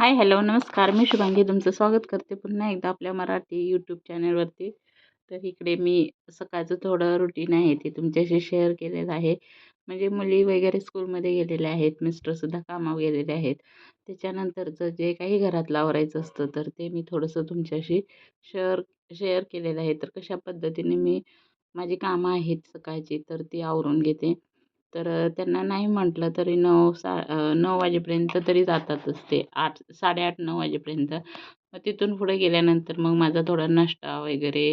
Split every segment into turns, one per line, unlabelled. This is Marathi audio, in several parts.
हाय हॅलो नमस्कार. मी शुभांगी तुमचं स्वागत करते पुन्हा एकदा आपल्या मराठी यूट्यूब चॅनलवरती तर इकडे मी सकाळचं थोडं रुटीन आहे ते तुमच्याशी शेअर केलेलं आहे. म्हणजे मुली वगैरे स्कूलमध्ये गेलेल्या आहेत मिस्टरसुद्धा कामावर गेलेले आहेत. त्याच्यानंतरचं जे काही घरात लावरायचं असतं तर ते मी थोडंसं तुमच्याशी शेअर शेअर केलेलं आहे. तर कशा पद्धतीने मी माझी कामं आहेत सकाळची तर ती आवरून घेते. तर त्यांना नाही म्हटलं तरी नऊ सा नऊ वाजेपर्यंत तरी जातातच ते. आठ साडेआठ नऊ वाजेपर्यंत. मग तिथून पुढे गेल्यानंतर मग माझा थोडा नाश्ता वगैरे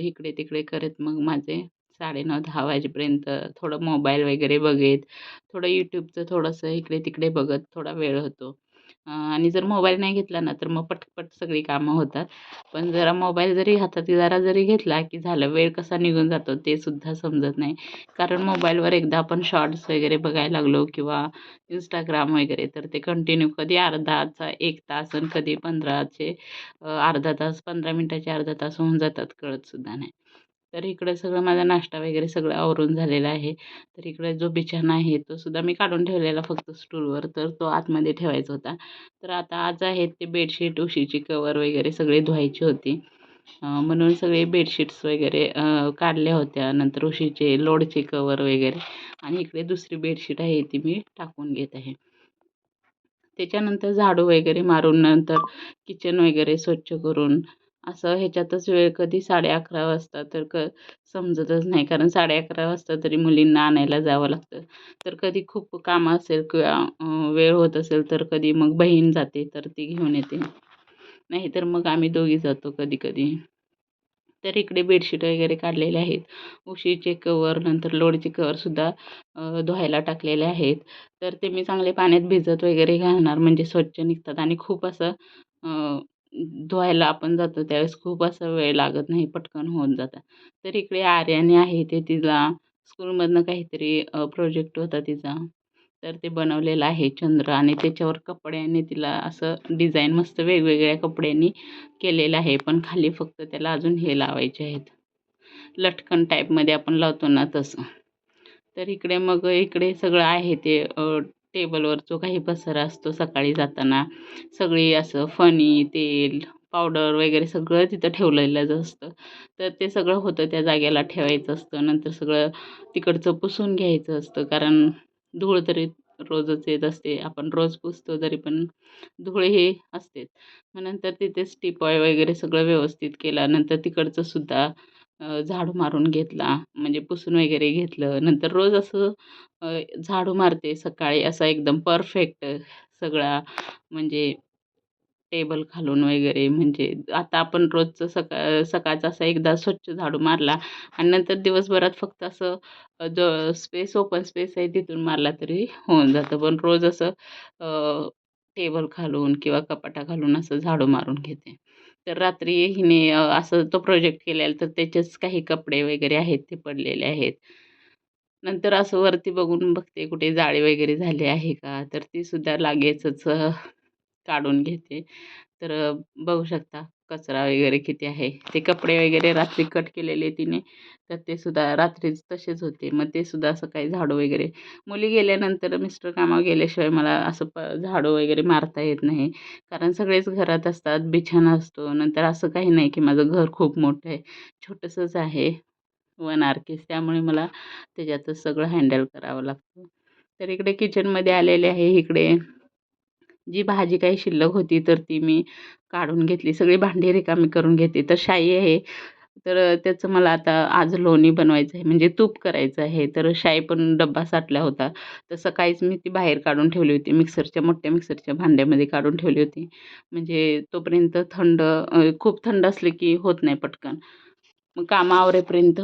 इकडे तिकडे करत मग माझे साडेनऊ दहा वाजेपर्यंत थोडं मोबाईल वगैरे बघत. थोडं यूट्यूबचं थोडंसं इकडे तिकडे बघत थोडा वेळ होतो. आणि जर मोबाईल नाही घेतला ना तर मग पटपट सगळी कामं होतात. पण जरा मोबाईल जरी हातात जरा जरी घेतला की झालं वेळ कसा निघून जातो ते सुद्धा समजत नाही. कारण मोबाईलवर एकदा आपण शॉर्ट्स वगैरे बघायला लागलो किंवा इंस्टाग्राम वगैरे तर ते कंटिन्यू कधी अर्धाचा एक तास आणि कधी पंधराचे अर्धा तास पंधरा मिनटाचे अर्धा तास होऊन जातात कळतसुद्धा नाही. तर इकडं सगळं माझा नाश्ता वगैरे सगळं आवरून झालेला आहे. तर इकडे जो बिछाना आहे तो सुद्धा मी काढून ठेवलेला फक्त स्टूलवर तर तो आतमध्ये ठेवायचा होता. तर आता आज आहेत ते बेडशीट उशीची कवर वगैरे सगळे धुवायची होती. म्हणून सगळे बेडशीट्स वगैरे काढल्या होत्या. नंतर उशीचे लोडचे कवर वगैरे आणि इकडे दुसरी बेडशीट आहे ती मी टाकून घेत आहे. त्याच्यानंतर झाडू वगैरे मारून नंतर किचन वगैरे स्वच्छ करून असं ह्याच्यातच वेळ कधी साडे अकरा वाजता तर क समजतच नाही. कारण साडे अकरा वाजता तरी मुलींना आणायला जावं लागतं. तर कधी खूप कामं असेल किंवा वेळ होत असेल तर कधी मग बहीण जाते तर ती घेऊन येते. नाही तर मग आम्ही दोघी जातो कधी कधी तर इकडे बेडशीट वगैरे काढलेले आहेत. उशीचे कवर नंतर लोडचे कवरसुद्धा धुवायला टाकलेले आहेत. तर ते मी चांगले पाण्यात भिजत वगैरे घालणार. म्हणजे स्वच्छ निघतात. आणि खूप असं धुवायला आपण जातो त्यावेळेस खूप असा वेळ लागत नाही पटकन होऊन जातं. तर इकडे आर्याने आहे ते तिला स्कूलमधनं काहीतरी प्रोजेक्ट होता तिचा. तर ते बनवलेलं आहे चंद्र आणि त्याच्यावर कपड्याने तिला असं डिझाईन मस्त वेगवेगळ्या कपड्यांनी केलेलं आहे. पण खाली फक्त त्याला अजून हे लावायचे आहेत. लटकन टाईपमध्ये आपण लावतो ना तसं. तर इकडे मग इकडे सगळं आहे ते टेबलवर जो काही पसारा असतो सकाळी जाताना सगळी असं फणी तेल पावडर वगैरे सगळं तिथं ठेवलेलंच असतं. तर ते सगळं होतं त्या जागेला ठेवायचं असतं. नंतर सगळं तिकडचं पुसून घ्यायचं असतं. कारण धूळ तरी रोजच येत असते. आपण रोज पुसतो तरी पण धूळ हे असतेच. मग नंतर तिथेच टिपॉय वगैरे सगळं व्यवस्थित केल्यानंतर नंतर तिकडचं सुद्धा झाडू मारून घेतला म्हणजे पुसून वगैरे घेतलं. नंतर रोज असं झाडू मारते सकाळी. असा एकदम परफेक्ट सगळा म्हणजे टेबल खालून वगैरे. म्हणजे आता आपण रोजचं सका सकाळचा असा एकदा स्वच्छ झाडू मारला आणि नंतर दिवसभरात फक्त असं जो स्पेस ओपन स्पेस आहे तिथून मारला तरी होऊन जातं. पण रोज असं टेबल खालून किंवा कपाटा घालून असं झाडू मारून घेते. तर रात्री हिने असं तो प्रोजेक्ट केलेला तर त्याचेच काही कपडे वगैरे आहेत ते पडलेले आहेत. नंतर असं वरती बघून बघते कुठे जाळी वगैरे झाली आहे का? तर ती सुद्धा लागेचच काढून घेते. तर बघू शकता. कचरा वगैरे किती आहे? ते कपडे वगैरे रात्री कट केलेले तिने तर ते सुद्धा रात्रीच तसेच होते. मग ते सुद्धा असं काही झाडू वगैरे. मुली गेल्यानंतर मिस्टर कामावर गेल्याशिवाय मला असं प झाडू वगैरे मारता येत नाही. कारण सगळेच घरात असतात बिछाना असतो. नंतर असं काही नाही की माझं घर खूप मोठं आहे. छोटंसंच आहे. वन आर केस त्यामुळे मला त्याच्यातच सगळं हँडल करावं लागतं. तर इकडे किचनमध्ये आलेले आहे इकडे जी भाजी काही शिल्लक होती तर ती मी काढून घेतली. सगळी भांडी रिकामी करून घेते. तर शाई आहे. तर त्याचं मला आता आज लोणी बनवायचं आहे. म्हणजे तूप करायचं आहे. तर शाई पण डब्बा साठला होता. तर सकाळीच मी ती बाहेर काढून ठेवली होती. मिक्सरच्या मोठ्या मिक्सरच्या भांड्यामध्ये काढून ठेवली होती. म्हणजे तोपर्यंत थंड खूप थंड असले की होत नाही पटकन. मग कामं आवरेपर्यंत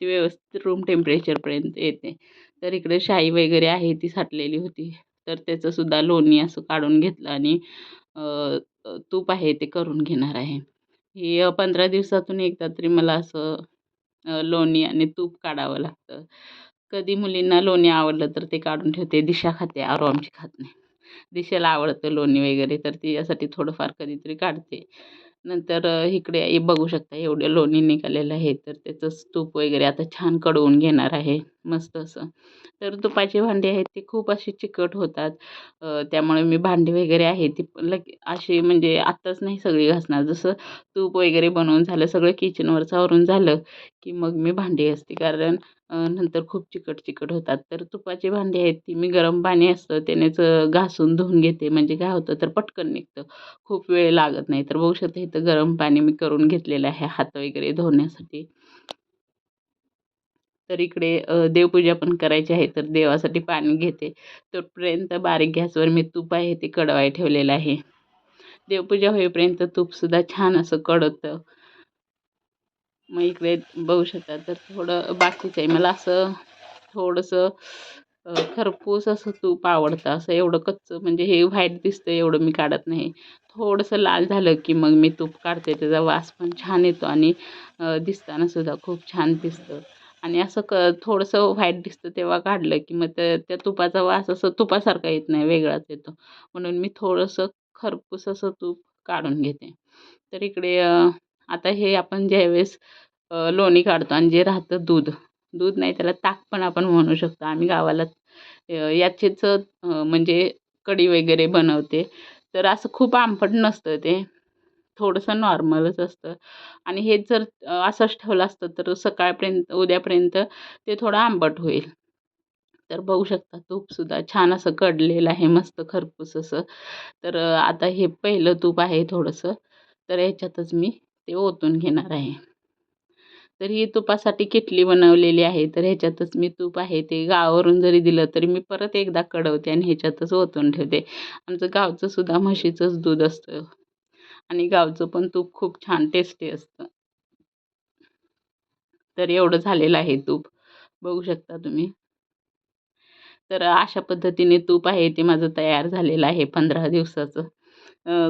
ती व्यवस्थित रूम टेम्परेचरपर्यंत येते. तर इकडे शाई वगैरे आहे ती साठलेली होती. तर त्याचंसुद्धा लोणी असं काढून घेतलं आणि तूप आहे ते करून घेणार आहे. ही पंधरा दिवसातून एकदा तरी मला असं लोणी आणि तूप काढावं लागतं. कधी मुलींना लोणी आवडलं तर ते काढून ठेवते. दिशा खाते आरो आमची खात नाही. दिशेला आवडतं लोणी वगैरे तर ती यासाठी थोडंफार कधीतरी काढते. नंतर इकडे बघू शकता एवढं लोणी निघालेलं आहे तर त्याचंच तूप वगैरे आता छान कडवून घेणार आहे. मस्त असं. तर तुपाची भांडी आहेत ती खूप अशी चिकट होतात. त्यामुळे मी भांडी वगैरे आहे ती लगे अशी म्हणजे आत्ताच नाही सगळी घासणार. जसं तूप वगैरे बनवून झालं सगळं किचनवरचं आवरून झालं की मग मी भांडी असते कारण नंतर खूप चिकट चिकट होतात. तर तुपाची भांडी आहेत ती मी गरम पाणी असतं त्यानेच घासून धुवून घेते. म्हणजे काय होतं तर पटकन निघतं. खूप वेळ लागत नाही. तर बघू शकता इथं गरम पाणी मी करून घेतलेलं आहे हात वगैरे धुण्यासाठी तर इकडे देवपूजा पण करायची आहे तर देवासाठी पाणी घेते. तोपर्यंत बारीक गॅसवर मी तूप आहे ते कडवाय ठेवलेलं आहे. देवपूजा होईपर्यंत तूपसुद्धा छान असं कडतं. मग इकडे बघू शकता तर थोडं बाकीचं आहे. मला असं थोडंसं खरपूस असं तूप आवडतं. असं एवढं कच्चं म्हणजे हे व्हाईट दिसतं एवढं मी काढत नाही. थोडंसं लाल झालं की मग मी तूप काढते त्याचा वास पण छान येतो आणि दिसतानासुद्धा खूप छान दिसतं. आणि असं क थोडंसं व्हाईट दिसतं तेव्हा काढलं की मग त्या त्या तुपाचा वास असं तुपासारखा येत नाही वेगळाच येतो. म्हणून मी थोडंसं खरपूस असं तूप काढून घेते. तर इकडे आता हे आपण ज्यावेळेस लोणी काढतो आणि जे राहतं दूध दूध नाही त्याला ताक पण आपण म्हणू शकतो. आम्ही गावाला याचेच म्हणजे कढी वगैरे बनवते. तर असं खूप आंबट नसतं ते. थोडंसं नॉर्मलच असतं. आणि हे जर असंच ठेवलं असतं तर सकाळपर्यंत उद्यापर्यंत ते थोडं आंबट होईल. तर बघू शकता तूपसुद्धा छान असं कडलेलं आहे मस्त खरपूस असं. तर आता हे पहिलं तूप आहे थोडंसं तर ह्याच्यातच मी ते ओतून घेणार आहे. तर ही तुपासाठी किटली बनवलेली आहे तर ह्याच्यातच मी तूप आहे ते गावावरून जरी दिलं तरी मी परत एकदा कडवते आणि ह्याच्यातच ओतून ठेवते. आमचं गावचं सुद्धा म्हशीचंच दूध असतं. आणि गावचं पण तूप खूप छान टेस्टी असतं. तर एवढं झालेलं आहे तूप. बघू शकता तुम्ही. तर अशा पद्धतीने तूप आहे ते माझं तयार झालेलं आहे पंधरा दिवसाचं.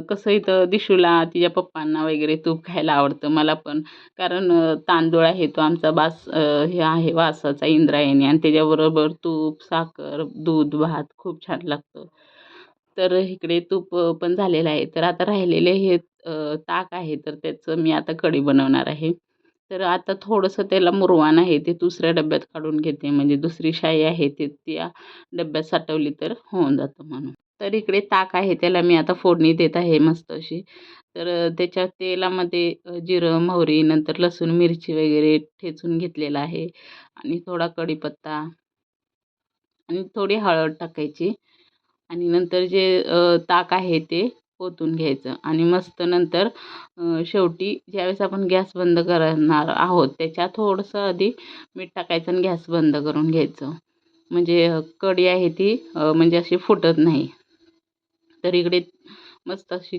कसं इथं दिशूला तिच्या पप्पांना वगैरे तूप खायला आवडतं मला पण. कारण तांदूळ आहे तो आमचा बास हे आहे वासाचा इंद्रायणी आणि त्याच्याबरोबर तूप साखर दूध भात खूप छान लागतं. तर इकडे तूप पण झालेलं आहे. तर आता राहिलेले हे ताक आहे तर त्याचं मी आता कढी बनवणार आहे. तर आता थोडंसं त्याला मुरवान आहे ते दुसऱ्या डब्यात काढून घेते. म्हणजे दुसरी शाई आहे ते त्या डब्यात साठवली तर होऊन जातं म्हणून. तर इकडे ताक आहे त्याला मी आता फोडणी देत आहे मस्त अशी. तर त्याच्या तेलामध्ये जिरं मोहरी नंतर लसूण मिरची वगैरे ठेचून घेतलेला आहे. आणि थोडा कढीपत्ता. आणि थोडी हळद टाकायची. आणि नंतर जे ताक आहे ते ओतून घ्यायचं. आणि मस्त नंतर शेवटी ज्यावेळेस आपण गॅस बंद करणार आहोत त्याच्या थोडंसं आधी मीठ टाकायचं आणि गॅस बंद करून घ्यायचं. म्हणजे कढी आहे ती म्हणजे अशी फुटत नाही. तर इकडे मस्त अशी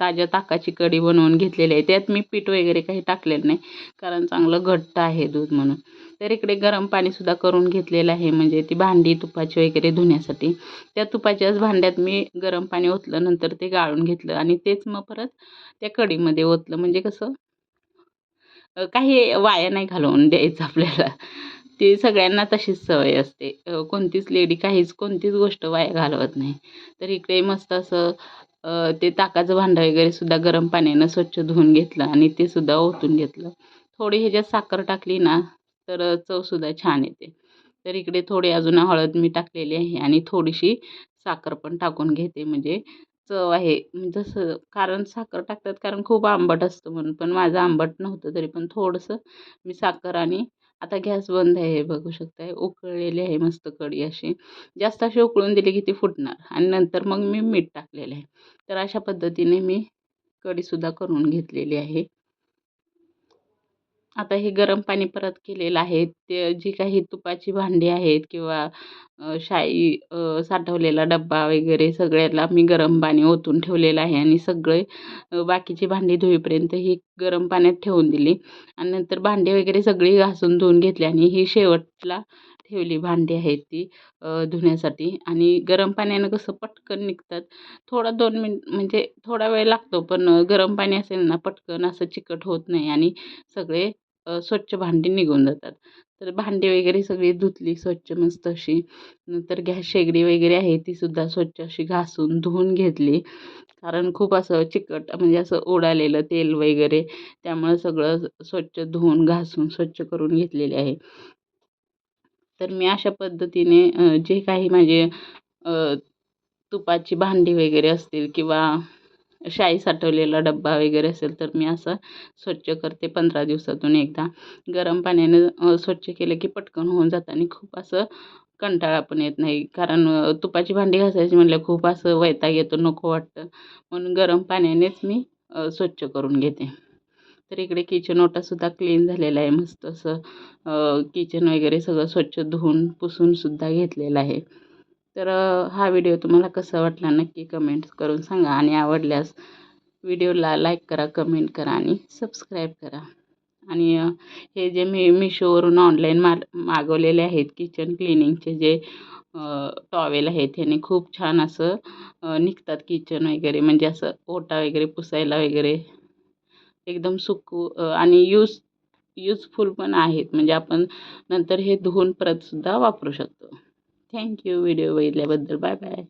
ताज्या ताकाची कढी बनवून घेतलेली आहे. त्यात मी पीठ वगैरे काही टाकलेलं नाही कारण चांगलं घट्ट आहे दूध म्हणून. तर इकडे गरम पाणीसुद्धा करून घेतलेलं आहे म्हणजे ती भांडी तुपाची वगैरे धुण्यासाठी. त्या तुपाच्याच भांड्यात मी गरम पाणी ओतलं नंतर ते गाळून घेतलं आणि तेच मग परत त्या कढीमध्ये ओतलं. म्हणजे कसं काही वाया नाही घालवून द्यायचं आपल्याला. ती सगळ्यांना तशीच सवय असते. कोणतीच लेडी काहीच कोणतीच गोष्ट वाया घालवत नाही. तर इकडे मस्त असं ते ताकाचं भांडं वगैरे सुद्धा गरम पाण्यानं स्वच्छ धुवून घेतलं आणि ते सुद्धा ओतून घेतलं. थोडी ह्याच्यात साखर टाकली ना तर चवसुद्धा छान येते. तर इकडे थोडी अजून हळद मी टाकलेली आहे आणि थोडीशी साखर पण टाकून घेते. म्हणजे चव आहे. जसं कारण साखर टाकतात कारण खूप आंबट असतं म्हणून. पण माझं आंबट नव्हतं तरी पण थोडंसं मी साखर आणि आता गॅस बंद आहे बघू शकताय. उकळलेली आहे मस्त कढी अशी. जास्त अशी उकळून दिली की ती फुटणार. आणि नंतर मग मी मीठ टाकलेलं आहे. तर अशा पद्धतीने मी कढीसुद्धा करून घेतलेली आहे. आता हे गरम पाणी परत केलेलं आहे. ते जी काही तुपाची भांडी आहेत किंवा शाई साठवलेला डब्बा वगैरे सगळ्याला मी गरम पाणी ओतून ठेवलेलं आहे आणि सगळे बाकीची भांडी धुईपर्यंत ही गरम पाण्यात ठेवून दिली. आणि नंतर भांडी वगैरे सगळी घासून धुवून घेतली आणि ही शेवटला ठेवली भांडी आहेत ती धुण्यासाठी. आणि गरम पाण्यानं कसं पटकन निघतात. थोडा दोन मिनिट म्हणजे थोडा वेळ लागतो पण गरम पाणी असेल ना पटकन असं चिकट होत नाही आणि सगळे स्वच्छ भांडी निघून जातात. तर भांडी वगैरे सगळी धुतली स्वच्छ मस्त अशी. नंतर गॅस शेगडी वगैरे आहे तीसुद्धा स्वच्छ अशी घासून धुवून घेतली. कारण खूप असं चिकट म्हणजे असं ओढालेलं तेल वगैरे त्यामुळे सगळं स्वच्छ धुवून घासून स्वच्छ करून घेतलेले आहे. तर मी अशा पद्धतीने जे काही माझे तुपाची भांडी वगैरे असतील किंवा शाई साठवलेला डब्बा वगैरे असेल तर मी असं स्वच्छ करते पंधरा दिवसातून एकदा. गरम पाण्याने स्वच्छ केलं की पटकन होऊन जातं आणि खूप असं कंटाळा पण येत नाही. कारण तुपाची भांडी घासायची म्हटलं खूप असं वैताग येतो नको वाटतं. म्हणून गरम पाण्यानेच मी स्वच्छ करून घेते. तर इकडे किचन ओटासुद्धा क्लीन झालेला आहे. मस्त असं किचन वगैरे सगळं स्वच्छ धुवून पुसूनसुद्धा घेतलेलं आहे. तर हा व्हिडिओ तुम्हाला कसा वाटला नक्की कमेंट्स करून सांगा आणि आवडल्यास व्हिडिओला लाईक करा कमेंट करा आणि सबस्क्राईब करा. आणि हे जे मी मिशोवरून ऑनलाईन मा मागवलेले आहेत किचन क्लिनिंगचे जे टॉवेल आहेत ह्याने खूप छान असं निघतात किचन वगैरे म्हणजे असं ओटा वगैरे पुसायला वगैरे एकदम सुकू आणि यूज यूजफुल पण आहेत. म्हणजे आपण नंतर हे धुवून परतसुद्धा वापरू शकतो. Thank you video बघितल्याबद्दल bye bye